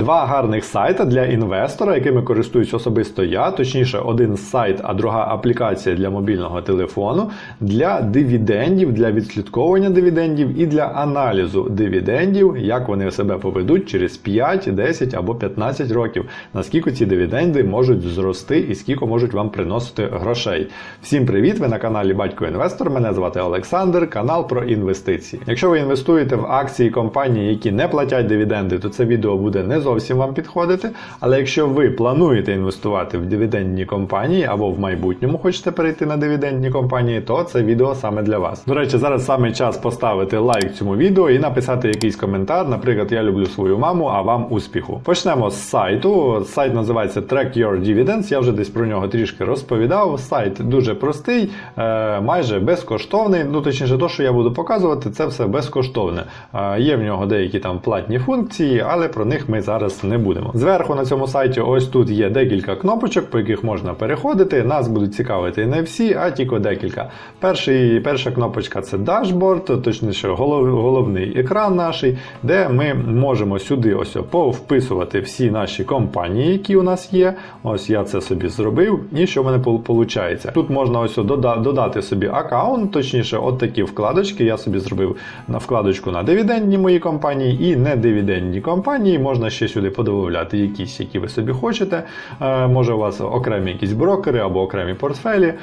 Два гарних сайта для інвестора, якими користуюсь особисто я, точніше, один сайт, а друга аплікація для мобільного телефону для дивідендів, для відслідковування дивідендів і для аналізу дивідендів, як вони себе поведуть через 5, 10 або 15 років, наскільки ці дивіденди можуть зрости і скільки можуть вам приносити грошей. Всім привіт! Ви на каналі Батько Інвестор. Мене звати Олександр, канал про інвестиції. Якщо ви інвестуєте в акції компаній, які не платять дивіденди, то це відео буде не зовсім вам підходити. Але якщо ви плануєте інвестувати в дивідендні компанії або в майбутньому хочете перейти на дивідендні компанії, то це відео саме для вас. До речі, зараз саме час поставити лайк цьому відео і написати якийсь коментар. Наприклад, я люблю свою маму, а вам успіху. Почнемо з сайту. Сайт називається Track Your Dividends. Я вже десь про нього трішки розповідав. Сайт дуже простий, е, майже безкоштовний. Ну точніше, то, що я буду показувати, це все безкоштовне. Е, Є в нього деякі там платні функції, але про них ми зараз не будемо. Зверху на цьому сайті ось тут є декілька кнопочок, по яких можна переходити. Нас будуть цікавити не всі, а тільки декілька. Перший, перша кнопочка це дашборд, точніше, голов, головний екран наш, де ми можемо сюди ось повписувати всі наші компанії, які у нас є. Ось я це собі зробив. І що в мене виходить? Тут можна ось дода- додати собі аккаунт, точніше, от такі вкладочки. Я собі зробив на вкладочку на дивідендні мої компанії і недивідендні компанії. Можна ще сюди подивляти якісь, які ви собі хочете. Е, Може у вас окремі якісь брокери або окремі портфелі.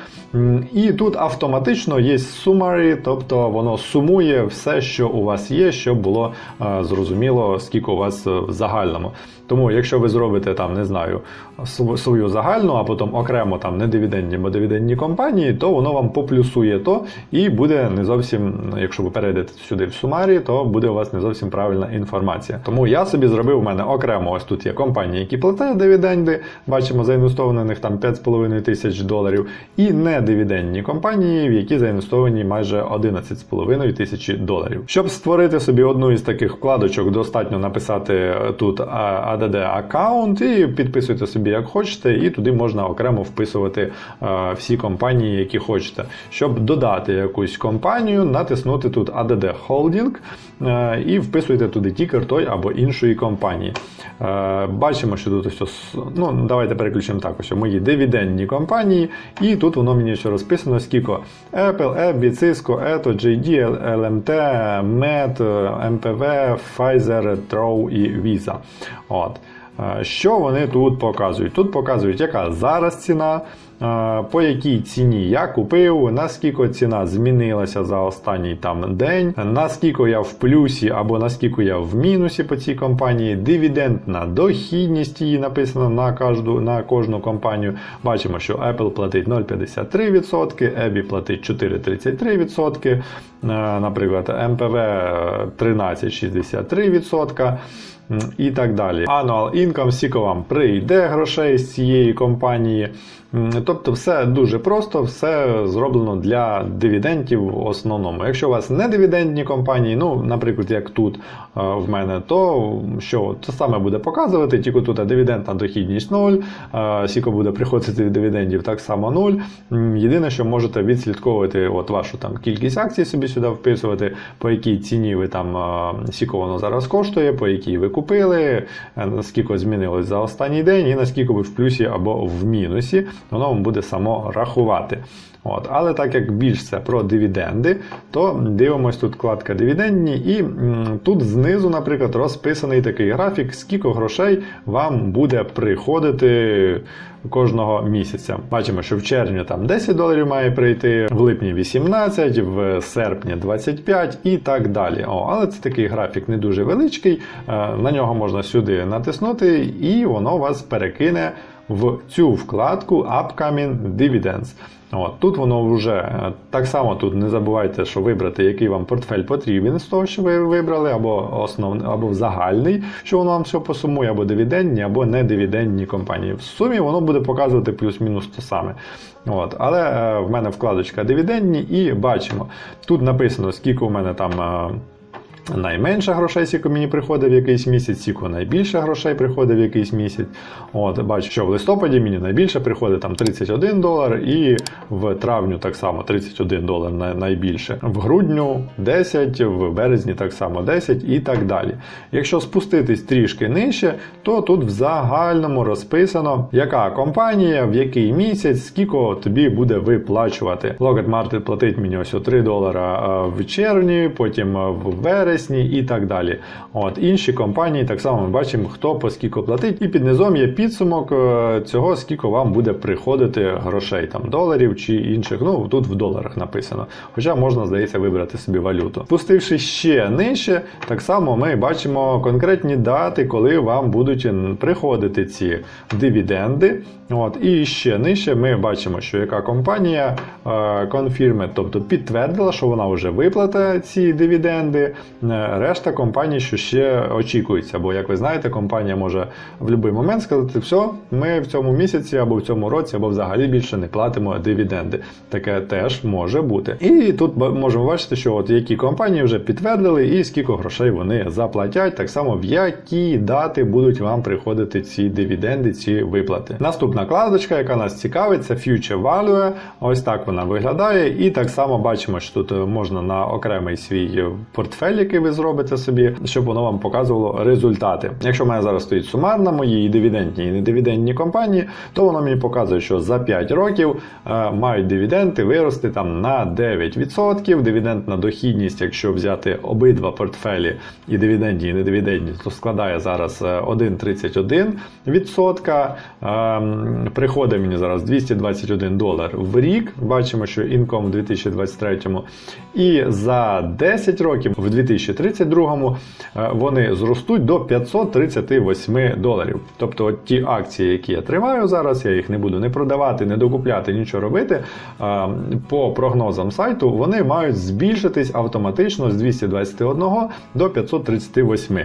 І тут автоматично є summary, тобто воно сумує все, що у вас є, щоб було е, зрозуміло, скільки у вас в загальному. Тому, якщо ви зробите там, не знаю, свою загальну, а потім окремо там не дивідендні або дивідендні компанії, то воно вам поплюсує то і буде не зовсім, якщо ви перейдете сюди в сумарі, то буде у вас не зовсім правильна інформація. Тому я собі зробив у мене окремо. Ось тут є компанії, які платять дивіденди. Бачимо, заінвестовано них там 5,5 тисяч доларів, і недивідендні компанії, в які заінвестовані майже 11,5 тисячі доларів. Щоб створити собі одну із таких вкладочок, достатньо написати тут ADD аккаунт і підписуйте собі як хочете, і туди можна окремо вписувати е, всі компанії, які хочете. Щоб додати якусь компанію, натиснути тут ADD Holding е, і вписуйте туди тікер той або іншої компанії. Е, Бачимо, що тут ось, ну давайте переключимо так, ось мої дивідендні компанії, і тут воно мені все розписано, скільки Apple, Abby, Cisco, Eto, JD, LMT, Med, MPV, Pfizer, Trow і Visa. От. Е, Що вони тут показують? Тут показують, яка зараз ціна, е, по якій ціні я купив, наскільки ціна змінилася за останній там день, наскільки я в плюсі або наскільки я в мінусі по цій компанії, дивідендна дохідність її написано на кожну, на кожну компанію. Бачимо, що Apple платить 0,53%, Abby платить 4,33%, е, наприклад, MPV 13,63%. І так далі. Annual income, скільки вам прийде грошей з цієї компанії. Тобто, все дуже просто, все зроблено для дивідендів в основному. Якщо у вас не дивідендні компанії, ну, наприклад, як тут е, в мене, то що це саме буде показувати, тільки тут дивідендна дохідність 0, е, скільки буде приходити від дивідендів, так само 0. Єдине, що можете відслідковувати от вашу там кількість акцій собі сюди вписувати, по якій ціні ви там е, воно зараз коштує, по якій ви купили, е, наскільки змінилось за останній день, і наскільки ви в плюсі або в мінусі, воно вам буде само рахувати. От. Але так як більш це про дивіденди, то дивимось тут вкладка дивідендні, і м, тут знизу, наприклад, розписаний такий графік, скільки грошей вам буде приходити кожного місяця. Бачимо, що в червні там 10 доларів має прийти, в липні 18, в серпні 25 і так далі. О, але це такий графік не дуже величкий. е, На нього можна сюди натиснути, і воно вас перекине в цю вкладку Upcoming Dividends. От, тут воно вже е, так само тут не забувайте, що вибрати, який вам портфель потрібен з того, що ви вибрали, або основний, або загальний, що воно вам все посумує, або дивідендні, або не дивідендні компанії. В сумі воно буде показувати плюс-мінус те саме. От, але е, в мене вкладочка дивідендні, і бачимо. Тут написано, скільки у мене там. Е, найменше грошей, скільки мені приходить в якийсь місяць, скільки найбільше грошей приходить в якийсь місяць. От, бачу, що в листопаді мені найбільше приходить там 31 долар, і в травню так само 31 долар найбільше. В грудню 10, в березні так само 10 і так далі. Якщо спуститись трішки нижче, то тут в загальному розписано, яка компанія, в який місяць, скільки тобі буде виплачувати. Lockheed Martin платить мені ось 3 долара в червні, потім в вересні і так далі. От інші компанії так само ми бачимо, хто по скільки платить, і під низом є підсумок е, цього, скільки вам буде приходити грошей, там доларів чи інших. Ну тут в доларах написано. Хоча можна, здається, вибрати собі валюту. Пустивши ще нижче, так само ми бачимо конкретні дати, коли вам будуть приходити ці дивіденди. От, і ще нижче ми бачимо, що яка компанія е, confirmed, тобто підтвердила, що вона вже виплатить ці дивіденди. Е, Решта компаній, що ще очікується. Бо, як ви знаєте, компанія може в будь-який момент сказати, все, ми в цьому місяці або в цьому році, або взагалі більше не платимо дивіденди. Таке теж може бути. І тут можемо бачити, що от які компанії вже підтвердили, і скільки грошей вони заплатять, так само в які дати будуть вам приходити ці дивіденди, ці виплати. Наступна кладочка, яка нас цікавить, це Future Value. Ось так вона виглядає. І так само бачимо, що тут можна на окремий свій портфель, який ви зробите собі, щоб воно вам показувало результати. Якщо в мене зараз стоїть сумарна мої і дивідендні і недивідендні компанії, то воно мені показує, що за 5 років е, мають дивіденди вирости там на 9%. Дивідендна дохідність, якщо взяти обидва портфелі і дивідендні, і недивідендні, то складає зараз е, 1,31%. Ем, Приходить мені зараз 221 долар в рік. Бачимо, що інком в 2023 і за 10 років в 2032 е, вони зростуть до 538 доларів. Тобто от ті акції, які я тримаю зараз, я їх не буду не продавати, не докупляти, нічого робити. е, По прогнозам сайту вони мають збільшитись автоматично з 221 до 538.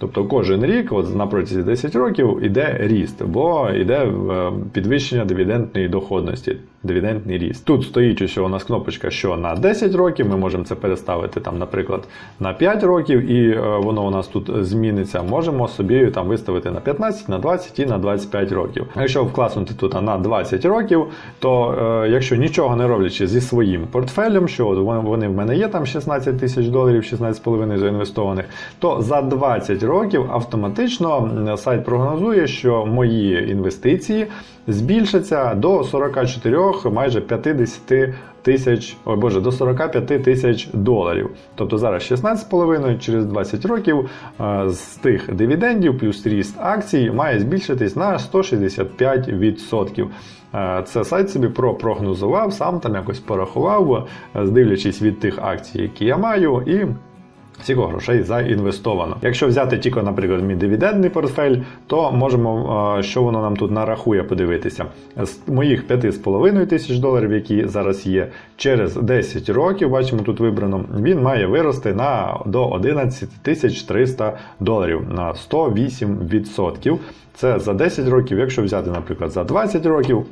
Тобто кожен рік, от на протязі 10 років, іде ріст, бо йде е, підвищення дивідендної доходності, дивідендний ріст. Тут стоїть ось у нас кнопочка, що на 10 років ми можемо це переставити, там, наприклад, на 5 років, і е, воно у нас тут зміниться. Можемо собі там виставити на 15, на 20 і на 25 років. Якщо вкласнути тут на 20 років, то е, якщо нічого не роблячи зі своїм портфелем, що вони в мене є там 16 тисяч доларів, 16,5 заінвестованих, то за 20 років автоматично сайт прогнозує, що мої інвестиції збільшаться до 44, майже 50 тисяч, ой боже, до 45 тисяч доларів. Тобто зараз 16,5, через 20 років е, з тих дивідендів плюс ріст акцій має збільшитись на 165%. Е, Це сайт собі пропрогнозував, сам там якось порахував, е, здивлячись від тих акцій, які я маю, і Скільки грошей заінвестовано. Якщо взяти тільки, наприклад, мій дивідендний портфель, то можемо, е, що воно нам тут нарахує, подивитися. З моїх 5,5 тисяч доларів, які зараз є, через 10 років, бачимо, тут вибрано, він має вирости на до 11 тисяч 300 доларів на 108%. Це за 10 років, якщо взяти, наприклад, за 20 років.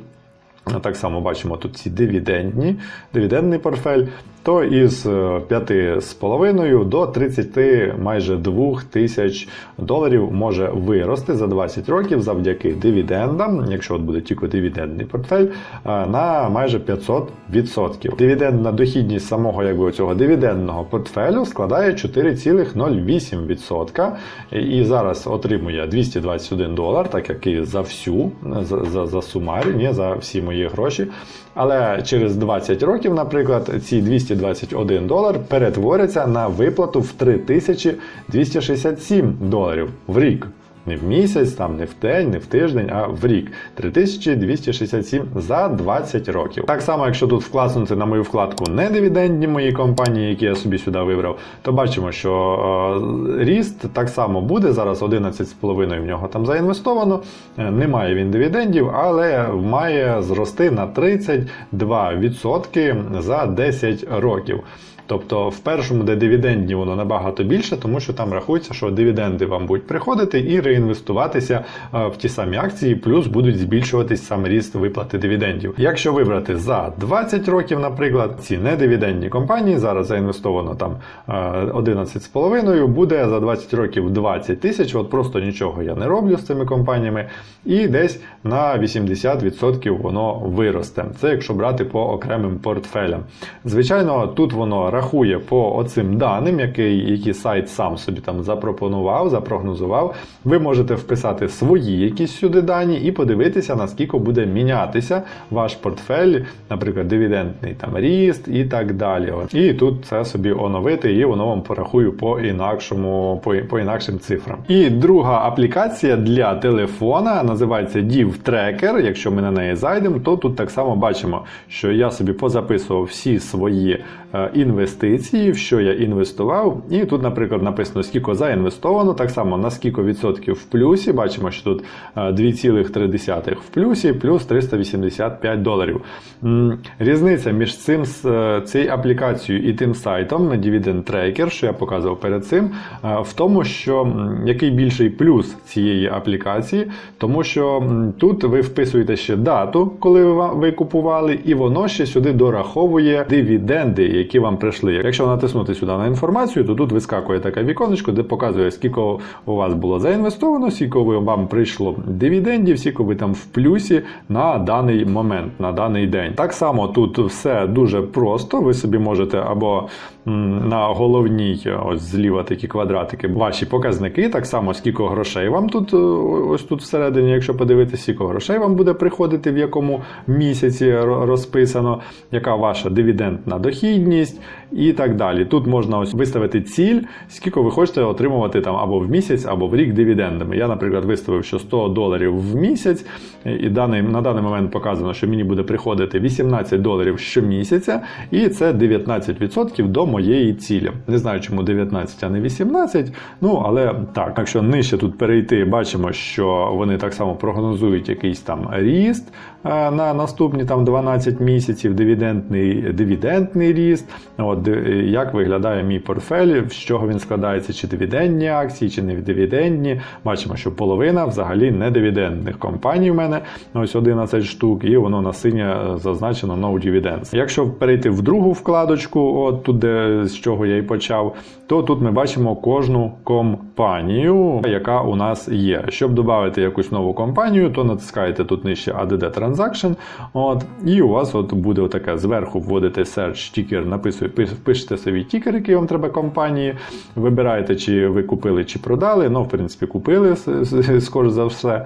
Так само бачимо тут ці дивідендні, дивідендний портфель, то із е, 5,5 до 30 майже 2 тисяч доларів може вирости за 20 років завдяки дивідендам, якщо от буде тільки дивідендний портфель, е, на майже 500%. Дивідендна дохідність самого якби, цього дивідендного портфелю складає 4,08%. І зараз отримує 221 долар, так як і за всю, за, за, за сумарі, не за всі мої гроші. Але через 20 років, наприклад, ці 221 долар перетворяться на виплату в 3267 доларів в рік. Не в місяць, там не в день, не в тиждень, а в рік. 3267 за 20 років. Так само, якщо тут вкласнути на мою вкладку не дивідендні мої компанії, які я собі сюди вибрав, то бачимо, що е, ріст так само буде. Зараз 11,5 в нього там заінвестовано. Е, Немає він дивідендів, але має зрости на 32% за 10 років. Тобто в першому, де дивідендні, воно набагато більше, тому що там рахується, що дивіденди вам будуть приходити і реінвестуватися е, в ті самі акції, плюс будуть збільшуватись саме ріст виплати дивідендів. Якщо вибрати за 20 років, наприклад, ці недивідендні компанії зараз заінвестовано там е, 11,5, буде за 20 років 20 тисяч. От просто нічого я не роблю з цими компаніями, і десь на 80% воно виросте. Це якщо брати по окремим портфелям. Звичайно, тут воно рахує по оцим даним, який, які сайт сам собі там запропонував, запрогнозував. Ви можете вписати свої якісь сюди дані і подивитися, наскільки буде мінятися ваш портфель, наприклад, дивідендний там ріст і так далі. І тут це собі оновити, і воно вам порахує по інакшому, по, по інакшим цифрам. І друга аплікація для телефона називається Div Tracker. Якщо ми на неї зайдемо, то тут так само бачимо, що я собі позаписував всі свої е, інвестиції, в що я інвестував. І тут, наприклад, написано, скільки заінвестовано, так само на скільки відсотків в плюсі. Бачимо, що тут е, 2,3 в плюсі, плюс 385 доларів. Різниця між цим е, цією аплікацією і тим сайтом Dividend Tracker, що я показував перед цим, е, в тому, що який більший плюс цієї аплікації, тому що тут ви вписуєте ще дату, коли ви купували, і воно ще сюди дораховує дивіденди, які вам прийшли. Якщо натиснути сюди на інформацію, то тут вискакує таке віконечко, де показує, скільки у вас було заінвестовано, скільки вам прийшло дивідендів, скільки ви там в плюсі на даний момент, на даний день. Так само тут все дуже просто. Ви собі можете або на головній, ось зліва такі квадратики, ваші показники, так само скільки грошей вам тут, е, ось тут всередині, якщо подивитися, скільки грошей вам буде приходити, в якому місяці розписано, яка ваша дивідендна дохідність і так далі. Тут можна ось виставити ціль, скільки ви хочете отримувати там або в місяць, або в рік дивідендами. Я, наприклад, виставив, що 100 доларів в місяць, і даний, на даний момент показано, що мені буде приходити 18 доларів щомісяця, і це 19% до моєї цілі. Не знаю, чому 19, а не 18. Ну але так, якщо нижче тут перейти, бачимо, що вони так само прогнозують якийсь там ріст е, на наступні там 12 місяців, дивідендний, дивідендний ріст. От як виглядає мій портфель, з чого він складається, чи дивідендні акції, чи не дивідендні. Бачимо, що половина взагалі не дивідендних компаній в мене, ось 11 штук, і воно на синє зазначено No Dividends. Якщо перейти в другу вкладочку, от тут, де з чого я і почав, то тут ми бачимо кожну компанію, яка у нас є. Щоб додати якусь нову компанію, то натискаєте тут нижче ADD Transaction, от, і у вас от буде отаке зверху вводите search написує, пишете собі тікер, який вам треба компанії, вибираєте, чи ви купили, чи продали. Ну, в принципі, купили, скоріш за все.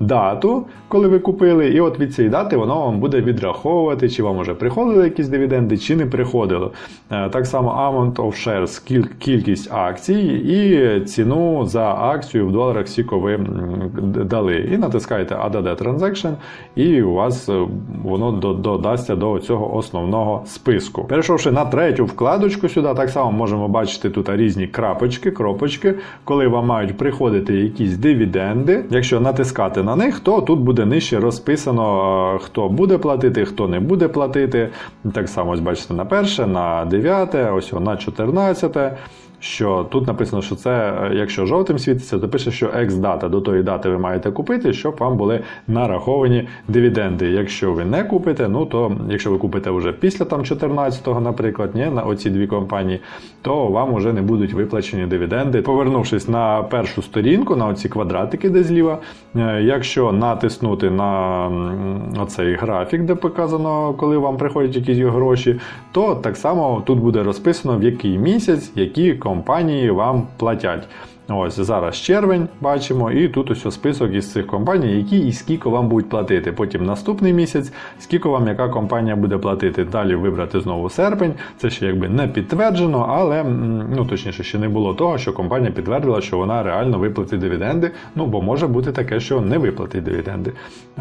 Дату, коли ви купили, і от від цієї дати воно вам буде відраховувати, чи вам вже приходили якісь дивіденди, чи не приходило. Е, Так само amount of shares, кількість акцій і ціну за акцію в доларах, скільки ви дали. І натискаєте ADD Transaction, і у вас е, воно до- додасться до цього основного списку. Перейшовши на третю вкладочку сюди, так само можемо бачити тут різні крапочки, кропочки, коли вам мають приходити якісь дивіденди. Якщо натискати на них, то тут буде нижче розписано, е, хто буде платити, хто не буде платити. Так само, ось бачите, на перше, на дев'яте, ось вона, на 14. Що тут написано, що це, е, якщо жовтим світиться, то пише, що екс-дата до тої дати ви маєте купити, щоб вам були нараховані дивіденди. Якщо ви не купите, ну то якщо ви купите вже після там 14-го, наприклад, ні, на оці дві компанії, то вам вже не будуть виплачені дивіденди. Повернувшись на першу сторінку, на оці квадратики, де зліва, е, якщо натиснути на м, оцей графік, де показано, коли вам приходять якісь гроші, то так само тут буде розписано, в який місяць які компанії вам платять. Ось зараз червень бачимо, і тут ось список із цих компаній, які і скільки вам будуть платити. Потім наступний місяць, скільки вам яка компанія буде платити. Далі вибрати знову серпень. Це ще якби не підтверджено, але ну точніше ще не було того, що компанія підтвердила, що вона реально виплатить дивіденди. Ну бо може бути таке, що не виплатить дивіденди.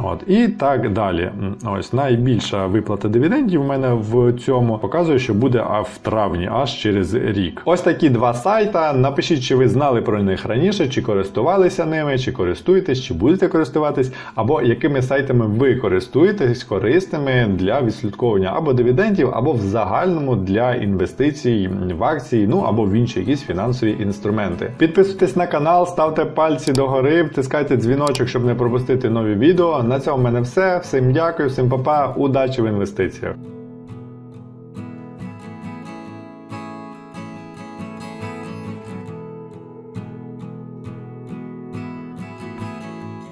От і так далі. Ось найбільша виплата дивідендів в мене в цьому показує, що буде в травні, аж через рік. Ось такі два сайта. Напишіть, чи ви знали про них раніше, чи користувалися ними, чи користуєтесь, чи будете користуватись, або якими сайтами ви користуєтесь корисними для відслідковування або дивідендів, або в загальному для інвестицій в акції, ну або в інші якісь фінансові інструменти. Підписуйтесь на канал, ставте пальці догори, втискайте дзвіночок, щоб не пропустити нові відео. На цьому в мене все. Всім дякую, всім па-па, удачі в інвестиціях.